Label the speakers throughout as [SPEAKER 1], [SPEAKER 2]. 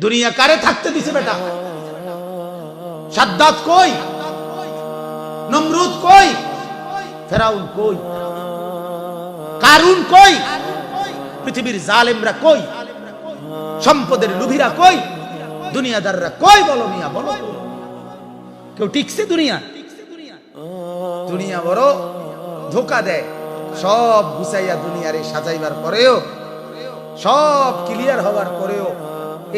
[SPEAKER 1] দুনিয়া কারে থাকতে দিছে বেটা? সাদ্দাত কই? নমরুদ কই? ফেরাউন কই? কারুন কই? পৃথিবীর জালেমরা কই? সম্পদের লুভিরা কই? দুনিয়াদাররা কই বলো মিয়া, বলো। কেউ টিকছে দুনিয়া? দুনিয়া বড় ধোকা দেয়। সব গুছাইয়া দুনিয়ারে সাজাইবার পরেও, সব ক্লিয়ার হওয়ার পরেও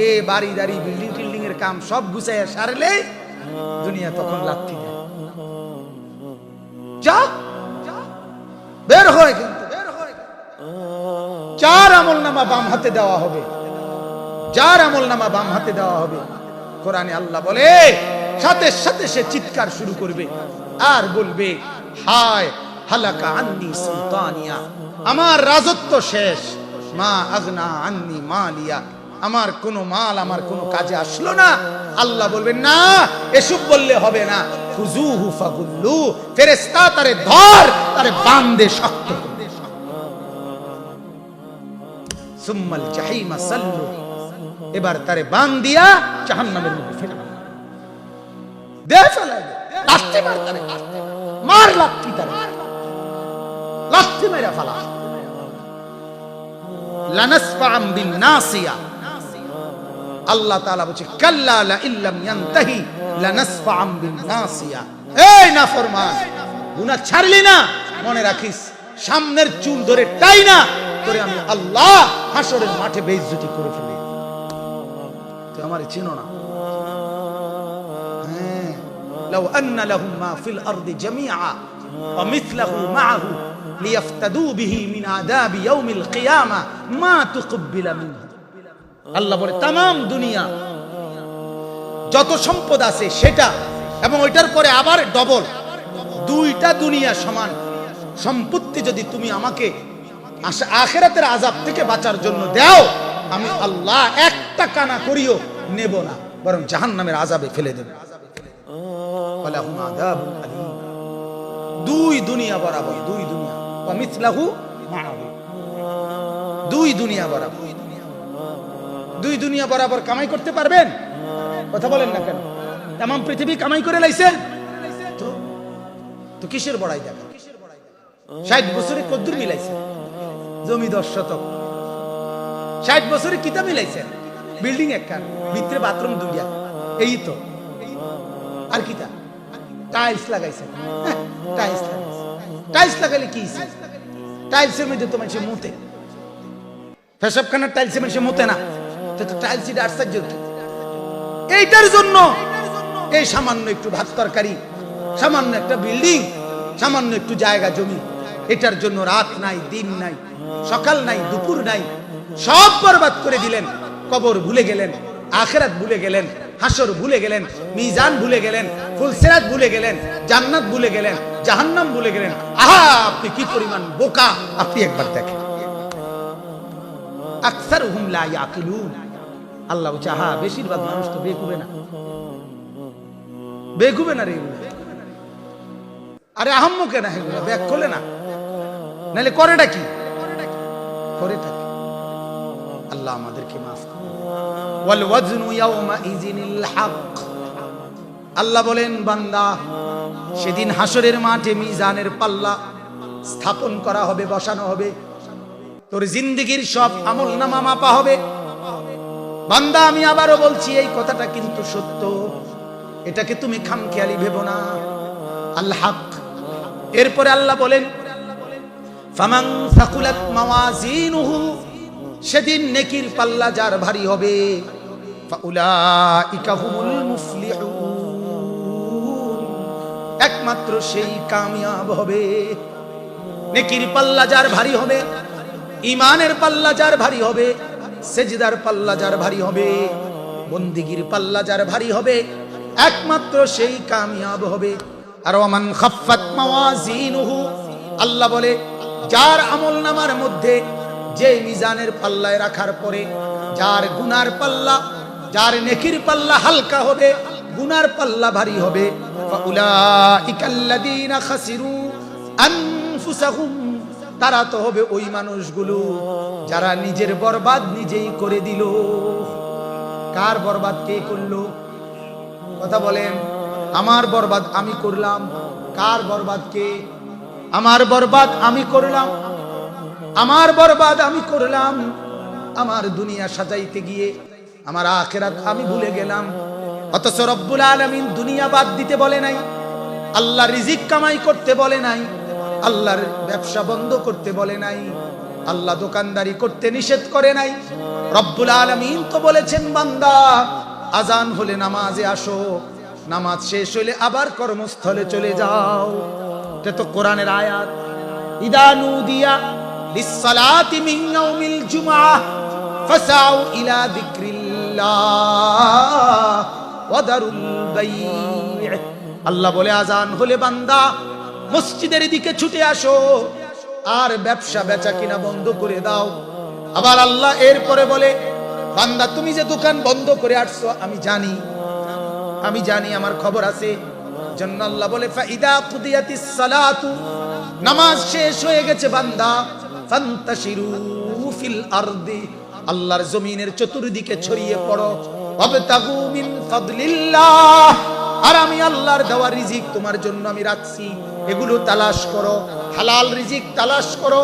[SPEAKER 1] এ বাড়ি দাড়ি বিল্ডিং টিল্ডিং এর কাম সব গুছাইয়া সারলে দুনিয়া তখন লাথি দেয়। যা। বের হয় কিন্তু চার আমল নামা বাম হাতে দেওয়া হবে, যার আমল নামা বাম হাতে দেওয়া হবে, কোরআনে আল্লাহ বলে, সাথে সাথে সে চিৎকার শুরু করবে আর বলবে, হায়, হালাকা আন্নি সুলতানিয়া, আমার রাজত্ব শেষ, মা আগনা আন্নি মালিয়া। আমার কোনো মাল, আমার কোনো কাজে আসলো না। আল্লাহ বলবেন, না, এসব বললে হবে না। খুজুহু ফাগুল্লু, ফেরেশতা তারে ধর, তারে বান্দে শক্ত এবার তারে বান দিয়া জাহান্নামের মধ্যে ফেলে। দে লাথি মার লাথি তারে। লাথি মেরে ফেলা। লানাসফাআম বিন নাসিয়া। আল্লাহ তাআলা বলছে কাল্লা লা ইল্লাম ইয়ানতাহি লানাসফাআম বিন নাসিয়া এই নাফরমান গুনাহ ছাড়লি না মনে রাখিস সামনের চুল ধরে টাই না করে আমি আল্লাহ হাসরের মাঠে বেইজ্জতি করে ফেলি তুই আমারে চিনো না হ্যাঁ لو أن لهم ما في الأرض جميعا ومثله معه ليفتدوا به من عذاب يوم القيامة ما تقبل منه আল্লাহ বলে তাম দুনিয়া, যত সম্পদ আছে সেটা এবং ওইটার পরে আবার ডবল। দুইটা দুনিয়া সমান। সম্পত্তি যদি তুমি আমাকে আখেরাতের আজাব থেকে বাঁচার জন্য দাও, আমি আল্লাহ একটা কানা করিও নেব না, বরং জাহান্নামের আজাবে ফেলে দেব। দুই দুনিয়া বরাবর, দুই দুনিয়া। দুই দুনিয়া বরাবর। দুই দুনিয়া বরাবর কামাই করতে পারবেন? কথা বলেন না কেন? তাম পৃথিবী কামাই করে লাইছে? তো কিসের বড়াই দেখা? ষাট বছরে কদ্দুর মিলাইছে। জমি দশ শতক। ষাট বছরে কিতা মিলাইছেন বিল্ডিং একটা ভিতরে বাথরুম দুইয়া এই তো। আর কিতা? টাইলস লাগাইছেন টাইলস লাগাইছে। টাইলস লাগাইলে কি টাইলসের মধ্যে তো মানুষের মুতে। পেশাবখানার টাইলসে মানুষের মুতে না। তো এইটার জন্য এই সামান্য একটু ভাত তরকারি, সামান্য একটা বিল্ডিং সামান্য একটু জায়গা জমি, এটার জন্য রাত নাই, দিন নাই, সকাল নাই, দুপুর নাই, সব বরবাদ করে দিলেন, কবর ভুলে গেলেন, আখেরাত ভুলে গেলেন, হাসর ভুলে গেলেন, মিজান ভুলে গেলেন ফুলসেরাত ভুলে গেলেন, জান্নাত ভুলে গেলেন, জাহান্নাম ভুলে গেলেন। আহা, আপনি কি পরিমাণ বোকা? আপনি একবার দেখেন। আকসার হুম লা ইয়াকিলুন। আল্লাহ বলছে, আহা, বেশিরভাগ মানুষ তো বেকুবে না। বেকুবে না রে আরে আহম্মকে না এগুলো? ব্যাক করলে না। নাহলে করেটা কি? কি? আল্লাহ আমাদেরকে মাফ আল্লাহ বলেন, বান্দা, সেদিন হাসরের মাঠে মিজানের পাল্লা স্থাপন করা হবে, বসানো হবে। তোর জিন্দগির সব আমল নামা মাপা হবে। বান্দা, আমি আবারও বলছি, এই কথাটা কিন্তু সত্য। এটাকে তুমি খামখেয়ালি ভেবো না। আল্লাহ হক। এরপরে আল্লাহ বলেন ফামাং সাকুলাত মাওয়াজিনুহু সেদিন নেকির পাল্লা যার ভারী হবে, ফাউলাইকা একমাত্র সেই কামিয়াব হবে। নেকির পাল্লা যার ভারী হবে ইমানের পাল্লা যার ভারী হবে সেজদার পাল্লা যার ভারী হবে, বন্দিগির পাল্লা যার ভারী হবে, একমাত্র সেই কামিয়াব হবে। আর ওমান খাফাত মাওয়াজিনুহু, আল্লাহ বলে, যার আমল নামার মধ্যে যে মিজানের পাল্লায় রাখার পরে, যার গুনার পাল্লা, যার নেকির পাল্লা হালকা হবে, গুনার পাল্লা ভারী হবে। ফাউলাইকাল্লাযীনা খাসিরু আনফুসাহুম তারা তো হবে ওই মানুষগুলো যারা নিজের বরবাদ নিজেই করে দিল। কার বরবাদ কে করল? কথা বলেন, আমার বরবাদ আমি করলাম, কার বরবাদ কে? আমার বরবাদ আমি করলাম, আমার বরবাদ আমি করলাম, আমার দুনিয়া সাজাইতে গিয়ে, আমার আখেরাত আমি ভুলে গেলাম। অথচ রব্বুল আলমিন দুনিয়া বাদ দিতে বলে নাই, আল্লাহ রিজিক কামাই করতে বলে নাই আল্লাহর ব্যবসা বন্ধ করতে বলে নাই, আল্লাহ দোকানদারি করতে নিষেধ করে নাই। রব্বুল আলমিন তো বলেছেন, বান্দা, আজান হলে নামাজে আসো, নামাজ শেষ হলে আবার কর্মস্থলে চলে যাও। এটা তো কোরআনের আয়াত। ইদানু দিয়া লিসসালাতি মিন ইয়াউমিল জুমআহ, ফাসাউ ইলা যিকরিল্লাহ বাই' আল্লাহ বলে, আজান হলে বান্দা মসজিদের দিকে ছুটে আসো। আর ব্যবসা বেচা কিনা বন্ধ করে দাও। আবার আল্লাহ এরপরে বলে, বান্দা, তুমি যে দোকান বন্ধ করে আসছো, আমি জানি। আমি জানি, আমার খবর আছে। জন্য বলে, ফাইদা কুদিয়াতিস সালাতু। নামাজ শেষ হয়ে গেছে, বান্দা। ফান্তাশিরু ফিল আরদি। আল্লাহর জমিনের চতুর্দিকে ছড়িয়ে পড়ো। ওয়াবতাগু মিন ফাদলিল্লাহ। আর আমি আল্লাহর দেওয়া রিজিক তোমার জন্য আমি রাখছি। এগুলো তালাশ করো। হালাল রিজিক তালাশ করো।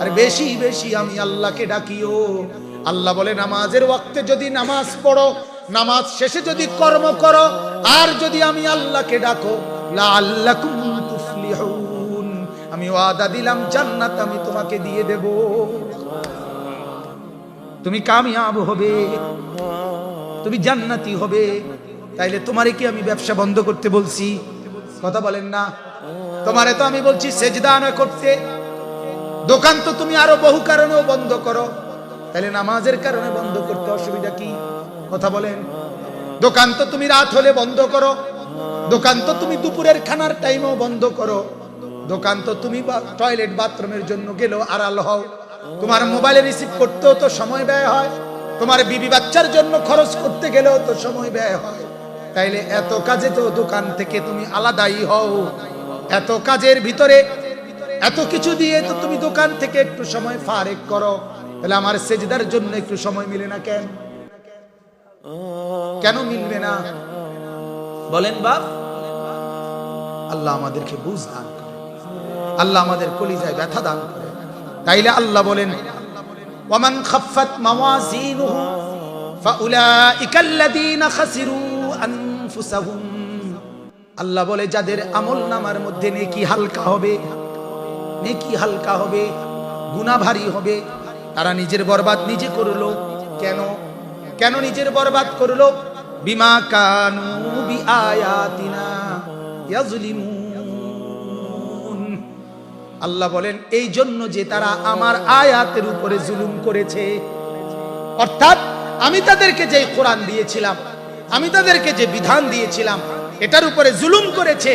[SPEAKER 1] আর বেশি বেশি আমি আল্লাহকে ডাকিও। আল্লাহ বলে, নামাজের ওয়াক্তে যদি নামাজ পড়ো, নামাজ শেষে যদি কর্ম করো, আর যদি আমি আল্লাহকে ডাকো আমি ওয়াদা দিলাম, জান্নাত আমি তোমাকে দিয়ে দেব। তুমি কামিয়াব হবে। তুমি জান্নাতি হবে। তাইলে তোমারে কি আমি ব্যবসা বন্ধ করতে বলছি? কথা বলেন না। তোমারে তো আমি বলছি সেজদা না করতে। দোকান তো তুমি আরও বহু কারণেও বন্ধ করো। তাহলে নামাজের কারণে বন্ধ করতে অসুবিধা কি? কথা বলেন। দোকান তো তুমি রাত হলে বন্ধ করো। দোকান তো তুমি দুপুরের খানার টাইমেও বন্ধ করো। দোকান তো তুমি টয়লেট বাথরুমের জন্য গেলেও আড়াল হও। তোমার মোবাইলে রিসিভ করতেও তো সময় ব্যয় হয়। তোমার বিবি বাচ্চার জন্য খরচ করতে গেলেও তো সময় ব্যয় হয়। তাইলে এত কাজে তো দোকান থেকে তুমি আলাদাই হও। এত কাজের ভিতরে এত কিছু দিয়ে তো তুমি দোকান থেকে একটু সময় ফারেক করো। তাহলে আমার সেজদার জন্য একটু সময় মিলে না কেন? কেন মিলবে না? বলেন বাপ। আল্লাহ আমাদেরকে বুঝ দান করে। আল্লাহ আমাদের কলিজায় ব্যথা দান করে। তাইলে আল্লাহ বলেন ওয়ামান খাফফাত মাওয়াজিনুহু ফাউলাইকা আল্লাযীনা খাসিরু আনফুসাহুম। আল্লাহ বলে, যাদের আমল নামার মধ্যে নেকি হালকা হবে, নেকি হালকা হবে গুনাহ ভারী হবে, তারা নিজের বরবাদ নিজে করল। কেন? কেন নিজের বরবাদ করল? বিমা কানু বি আয়াতিনা ইয়াজলিমুন আল্লাহ বলেন, এই জন্য যে তারা আমার আয়াতের উপরে জুলুম করেছে। অর্থাৎ, আমি তাদেরকে যে কোরআন দিয়েছিলাম, আমি তাদেরকে যে বিধান দিয়েছিলাম, এটার উপরে জুলুম করেছে,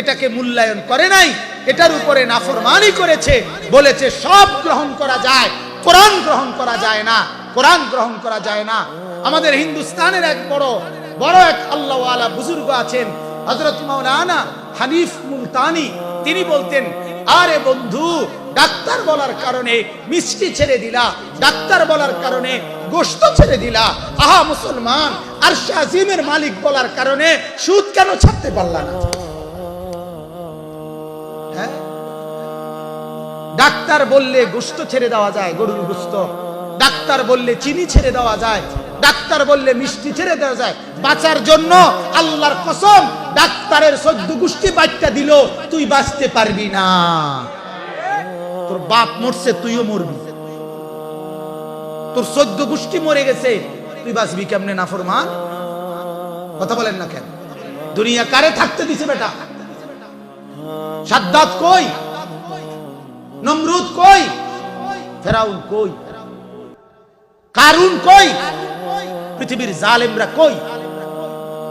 [SPEAKER 1] এটাকে মূল্যায়ন করে নাই, এটার উপরে নাফরমানি করেছে, বলেছে, সব গ্রহণ করা যায়, কোরআন গ্রহণ করা যায় না, কোরআন গ্রহণ করা যায় না। আমাদের হিন্দুস্তানের এক বড় বড় এক আল্লাহওয়ালা বুজুর্গ আছেন হজরত মাওলানা হানিফ মুলতানি, তিনি বলতেন আরে বন্ধু, ডাক্তার বলার কারণে মিষ্টি ছেড়ে দিলা, ডাক্তার বলার কারণে গোস্ত ছেড়ে দিলা। আহা, মুসলমান, আর শাহিমের মালিক বলার কারণে সুদ কেন ছাড়তে পারলা না? হ্যাঁ? ডাক্তার বললে গোস্ত ছেড়ে দেওয়া যায়, গরুর গোস্ত ডাক্তার বললে চিনি ছেড়ে দেওয়া যায়। ডাক্তার বললে মিষ্টি ছেড়ে দেওয়া যায়। বাঁচার জন্য আল্লাহর কসম, ডাক্তারের সদ্য গোষ্ঠী বাচ্চা দিল, তুই বাঁচতে পারবি না। তোর বাপ মরছে, তুইও মরবি। তোর সদ্য গোষ্ঠী মরে গেছে, তুই বাঁচবি কেমনে নাফরমান কথা বলেন না কেন? দুনিয়া কারে থাকতে দিছে বেটা? সাদ্দাত কই? নমরুদ কই? ফেরাউন কই? কারুন কই? পৃথিবীর জালেমরা কই?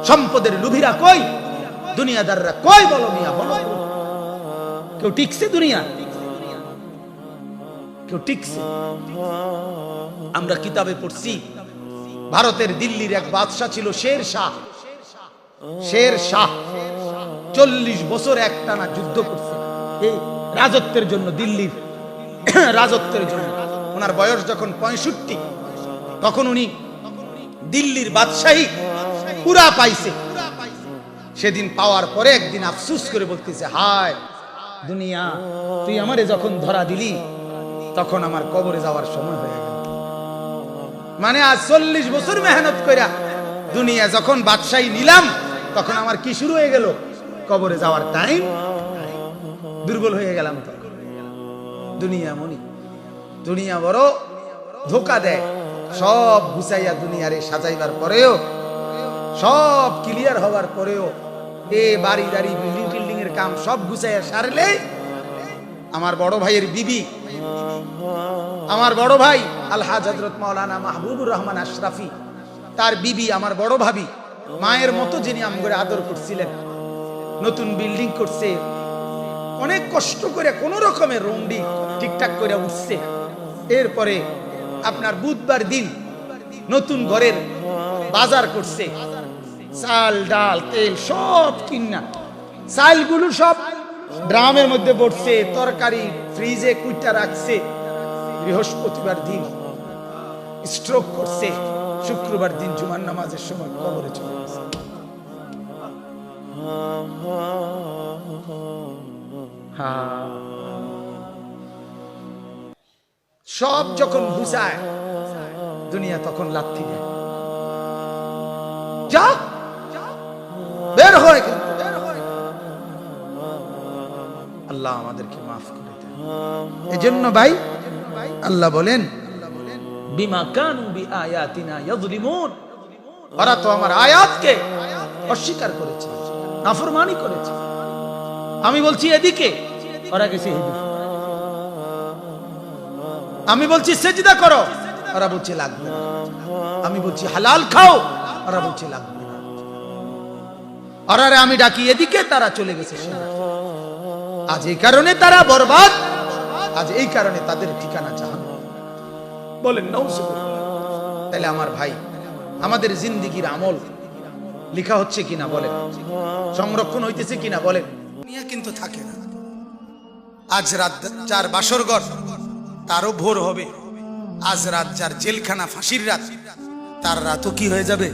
[SPEAKER 1] সম্পদের লুভিরা কই? দুনিয়াদাররা কই বলো মিয়া, বলো। কেউ টিকছে দুনিয়া? কেউ টিকছে? আমরা কিতাবে পড়ছি, ভারতের দিল্লির এক বাদশাহ ছিল শের শাহ। শের শাহ চল্লিশ বছর একটানা যুদ্ধ করছে। এই রাজত্বের জন্য দিল্লির রাজত্বের জন্য। ওনার বয়স যখন পঁয়ষট্টি, তখন উনি দিল্লির বাদশাহী পুরা পাইছে। সেদিন পাওয়ার পরে একদিন আফসুস করে বলতেছে, হায়, দুনিয়া, তুই আমারে যখন ধরা দিলি, তখন আমার কবরে যাওয়ার সময় হয়ে গেল। মানে আজ চল্লিশ বছর মেহনত কইরা দুনিয়া যখন বাদশাহী নিলাম, তখন আমার কি শুরু হয়ে গেল? কবরে যাওয়ার টাইম দুর্বল হয়ে গেলাম দুনিয়া মনি, দুনিয়া বড় ধোকা দেয়। সব গুছাইয়া দুনিয়ারে সাজাইবার পরেও, সব ক্লিয়ার হওয়ার পরেও এ বাড়ি, দাড়ি বিল্ডিং টিল্ডিং এর কাম সব গুছাইয়া সারলে আমার বড় ভাইয়ের বিবি, আমার বড় ভাই আলহাজ হজরত মাওলানা মাহবুবুর রহমান আশরাফি, তার বিবি আমার বড় ভাবি, মায়ের মতো যিনি আমগরে আদর করছিলেন, নতুন বিল্ডিং করছে, অনেক কষ্ট করে কোন রকমের রুমডি ঠিকঠাক করে উঠছে। এরপরে আপনার বুধবার দিন নতুন ঘরের বাজার করছে। চাল, ডাল, তেল সব কিনা। চালগুলো সব ড্রামের মধ্যে পড়ছে তরকারি ফ্রিজে কুইটা রাখছে। বৃহস্পতিবার দিন স্ট্রোক করছে, শুক্রবার দিন জুমার নামাজের সময় কবরে চলে গেছে। হ্যাঁ। সব যখন ঘুষায় দুনিয়া তখন লাথি দেয়। যা, বের হয় থেকে। আল্লাহ আমাদেরকে মাফ করে দেন। এজন্য ভাই, আল্লাহ বলেন বি তো আমার আয়াতকে অস্বীকার করেছে করেছে। আমি বলছি এদিকে, ওরা গেছে এদিকে। আমি বলছি সেজদা করো। ওরা বলছে, লাগবে আমি বলছি, হালাল খাও। ওরা বলছে, লাগবে ওরারে আমি ডাকি এদিকে, তারা চলে গেছে আজ এই কারণে তারা বরবাদ। আজ এই কারণে তাদের ঠিকানা জাহান বলেন। তাহলে আমার ভাই, আমাদের জিন্দিগির আমল লেখা হচ্ছে কিনা বলেন? সংরক্ষণ হইতেছে কিনা বলেন? কিন্তু থাকে না। আজ রাত যার বাসরঘর। তারও ভোর হবে। আজ রাত যার জেলখানা ফাঁসির রাত তার রাতও কি হয়ে যাবে?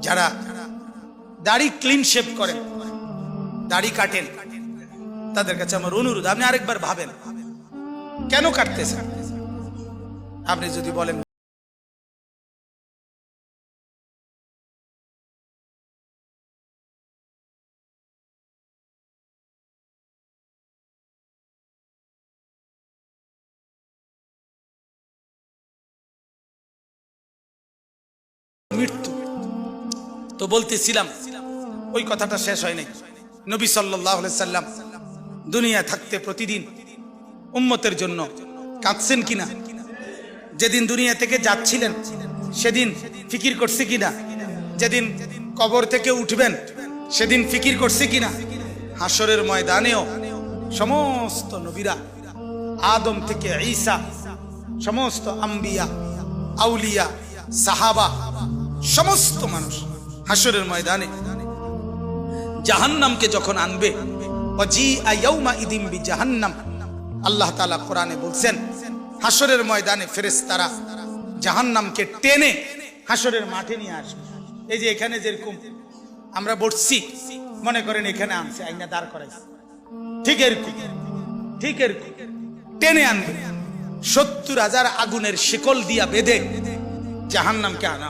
[SPEAKER 1] যারা দাড়ি ক্লিন শেপ করেন, দাড়ি কাটেন, তাদের কাছে আমার অনুরোধ, আপনি আরেকবার ভাবেন। কেন কাটতেছেন? আপনি যদি বলেন মৃত্যু। তো বলতেছিলাম, ওই কথাটা শেষ হয়নি। নবী সাল্লাহ সাল্লাম দুনিয়া থাকতে প্রতিদিন উম্মতের জন্য কাঁদছেন কিনা? যেদিন দুনিয়া থেকে যাচ্ছিলেন, সেদিন ফিকির করছে কিনা? যেদিন কবর থেকে উঠবেন, সেদিন ফিকির করছে কিনা? হাসরের ময়দানেও সমস্ত নবীরা, আদম থেকে ঈসা, সমস্ত আম্বিয়া, আউলিয়া, সাহাবা সমস্ত মানুষ হাসরের ময়দানে জাহান্নামকে যখন আনবে জাহান্নাম আল্লাহ তাআলা কোরআনে বলছেন হাসরের ময়দানে ফেরেশতারা জাহান্নামকে টেনে হাসরের মাঠে নিয়ে আসবে। এই যে এখানে যেরকম আমরা বসছি, মনে করেন এখানে আনছে, আইনা দাঁড় করাইছে। ঠিক এরকম ঠিক এরকম। টেনে আনবে। সত্তর হাজার আগুনের শিকল দিয়া বেঁধে জাহান্নামকে আনা।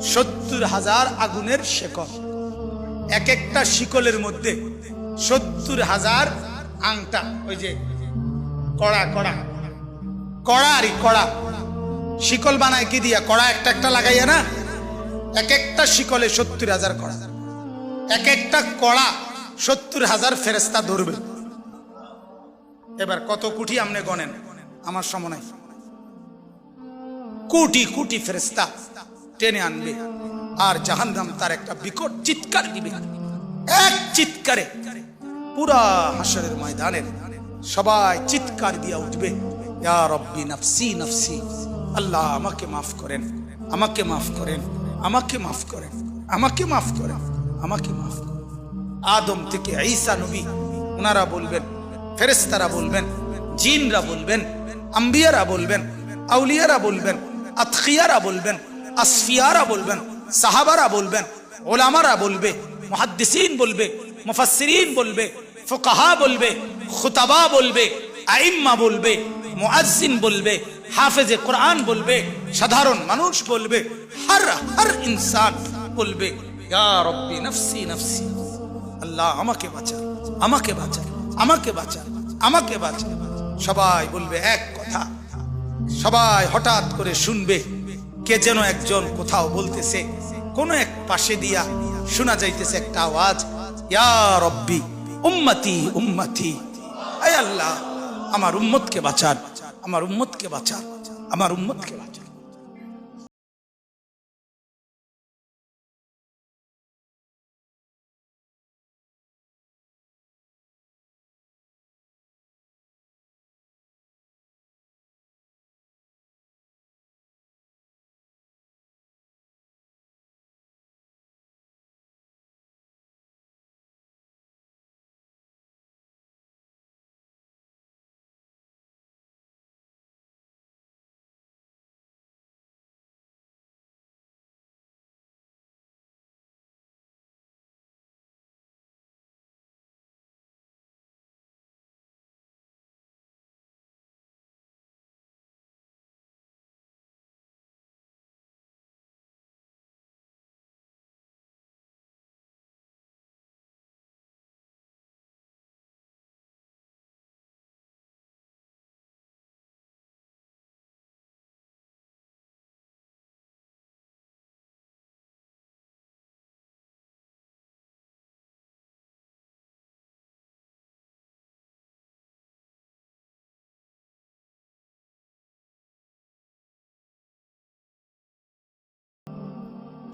[SPEAKER 1] সত্তর হাজার আগুনের শিকল এক একটা শিকলের মধ্যে সত্তর হাজার আংটা, ওই যে কড়া কড়া কড়া আরই কড়া। শিকল বানায় কি দিয়া? কড়া একটা একটা লাগাইয়া না? এক একটা শিকলে সত্তর হাজার কড়া। এক একটা কড়া সত্তর হাজার ফেরেস্তা ধরবে। এবার কত কুঠি আপনি গনেন আমার সময় কোটি কোটি ফেরেস্তা টেনে আনবে। আর জাহান্নাম তার একটা বিকট চিৎকার দিবে। এক চিৎকারে পুরা হাসরের ময়দানের সবাই চিৎকার দিয়া উঠবে, ইয়া রব্বি নফসি নফসি, আল্লাহ আমাকে মাফ করেন, আমাকে মাফ করেন, আমাকে মাফ করেন, আমাকে মাফ করেন, আমাকে মাফ করেন। আদম থেকে ঈসা নবী ওনারা বলবেন ফেরেস্তারা বলবেন, জিনরা বলবেন, আম্বিয়ারা বলবেন, আউলিয়ারা বলবেন আতখিয়ারা বলবেন আসফিয়ারা বলবেন, সাহাবারা বলবেন, ওলামারা বলবে, মহাদ্দিসিন বলবে, মুফাসসিরিন বলবে, ফুকাহা বলবে, খুতাবা বলবে, আইম্মা বলবে, মুআজ্জিন বলবে, হাফেজে কোরআন বলবে, সাধারণ মানুষ বলবে, হর হর ইনসান বলবে, ইয়া রব্বি নফসি নফসি, আল্লাহ আমাকে বাঁচা আমাকে বাঁচা আমাকে বাঁচা আমাকে বাঁচা। সবাই বলবে এক কথা, সবাই হঠাৎ করে শুনবে কে যেন একজন কোথাও বলতেছে, কোন এক পাশে দিয়া শোনা যাইতেছে একটা আওয়াজ, ইয়া রব্বি, উম্মতি উম্মতি, আয় আল্লাহ, আমার উম্মতকে বাঁচান, আমার উম্মতকে বাঁচান, আমার উম্মতকে বাঁচান।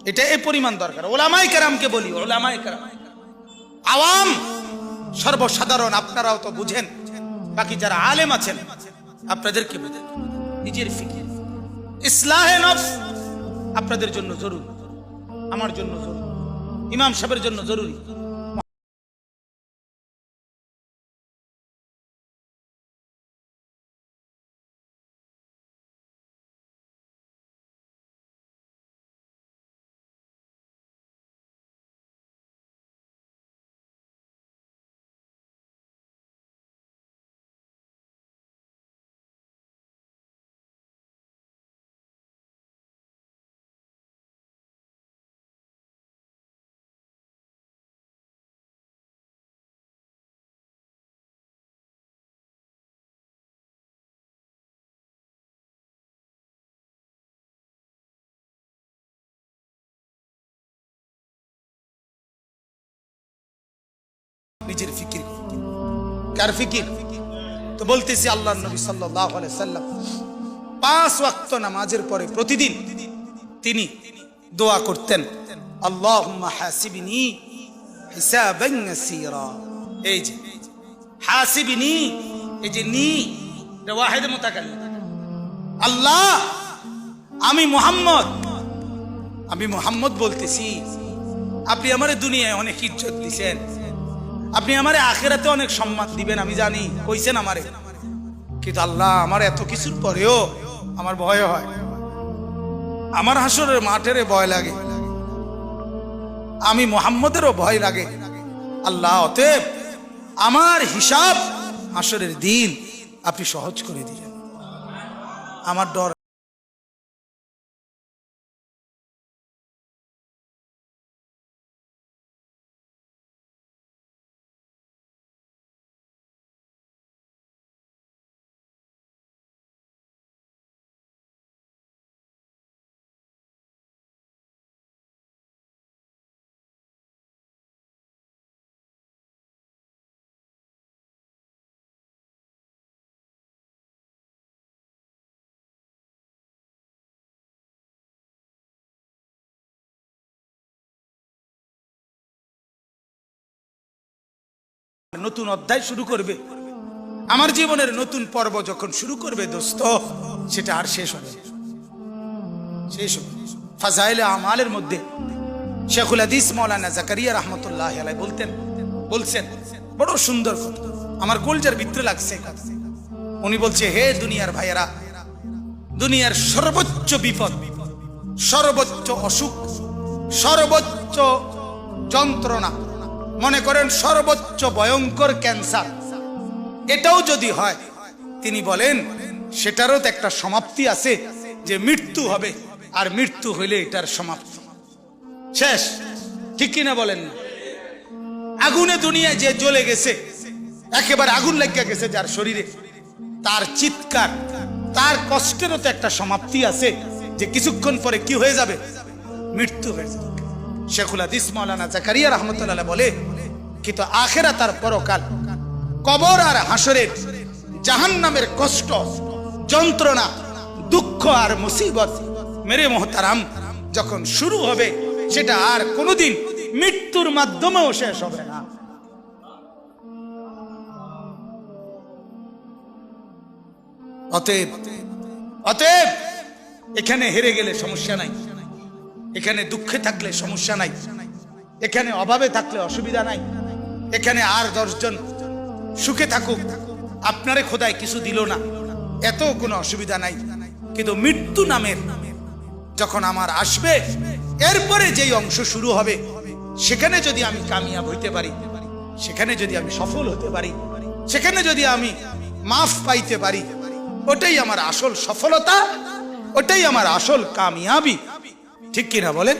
[SPEAKER 1] এটা এ পরিমাণ দরকার। ওলামাই কারামকে বলি ওলামাই কারাম। আওয়াম সর্বসাধারণ, আপনারাও তো বুঝেন। বাকি যারা আলেম আছেন, আপনাদেরকে নিজের ফিকির। ইসলাহে নফস আপনাদের জন্য জরুরি। আমার জন্য জরুরি। ইমাম সাহেবের জন্য জরুরি। নিজের ফিকির। কার। ফিকির? তো বলতেছি আল্লাহ নবী আলাইহি সাল্লাম পাঁচ ওয়াক্ত নামাজের পরে প্রতিদিন তিনি দোয়া করতেন, আল্লাহুম্মা হাসিবনি হিসাবান এই যে, হাসিবনি, এই যে নি ওয়াহিদ মুতাকাল্লিম আল্লাহ, আমি মোহাম্মদ আমি মোহাম্মদ বলতেছি, আপনি আমার দুনিয়ায় অনেক ইজ্জত দিছেন। আপনি আমারে আখেরাতে অনেক সম্মান দিবেন, আমি জানি। কইছেন আমারে। কিন্তু আল্লাহ, আমার এত কিছুর পরেও আমার ভয় হয়। আমার হাসরের মাঠের ভয় লাগে। আমি মোহাম্মদেরও ভয় লাগে। আল্লাহ, অতএব
[SPEAKER 2] আমার হিসাব আসরের দিন আপনি সহজ করে দিলেন আমার ডর নতুন অধ্যায় শুরু করবে। আমার জীবনের নতুন পর্ব যখন শুরু করবে, দোস্ত, সেটা আর শেষ হবে শেষ হবে ফাজাইলে আমালের মধ্যে শেখুল হাদিস মৌলানা জাকারিয়া রহমতুল্লাহ বলতেন, বলছেন, বড় সুন্দর আমার গোলজার ভিতরে লাগছে উনি বলছে, হে দুনিয়ার ভাইয়েরা, দুনিয়ার সর্বোচ্চ বিপদ, সর্বোচ্চ অসুখ, সর্বোচ্চ যন্ত্রণা মনে করেন সর্বোচ্চ ভয়ঙ্কর ক্যান্সার। এটাও যদি হয়, তিনি বলেন, সেটারও তো একটা সমাপ্তি আছে যে মৃত্যু হবে, আর মৃত্যু হইলে এটার সমাপ্তি। শেষ। ঠিক কিনা বলেন না? আগুনে দুনিয়ায় যে জ্বলে গেছে, একেবারে আগুন লেগে গেছে যার শরীরে, তার চিৎকার, তার কষ্টেরও তো একটা সমাপ্তি আছে যে কিছুক্ষণ পরে কি হয়ে যাবে? মৃত্যু হয়ে যাবে। শেখুল হাদিস জাকারিয়া রহমতুল্লাহ বলে কিন্তু আখেরা তার পরকাল, কবর আর হাসরের জাহান নামের কষ্ট, যন্ত্রণা, দুঃখ আর মুসিবত মেরে যখন শুরু হবে, সেটা আর কোনোদিন মৃত্যুর মাধ্যমেও শেষ হবে না। অতএব অতএব, এখানে হেরে গেলে সমস্যা নাই। এখানে দুঃখে থাকলে সমস্যা নাই। এখানে অভাবে থাকলে অসুবিধা নাই। এখানে আর দশজন সুখে থাকুক, আপনারে খোদায় কিছু দিল না। এত কোনো অসুবিধা নাই। কিন্তু মৃত্যু নামের যখন আমার আসবে, এরপরে যেই অংশ শুরু হবে, সেখানে যদি আমি কামিয়াব হইতে পারি, সেখানে যদি আমি সফল হতে পারি, সেখানে যদি আমি মাফ পাইতে পারি, ওটাই আমার আসল সফলতা, ওটাই আমার আসল কামিয়াবি। ঠিক কিনা বলেন?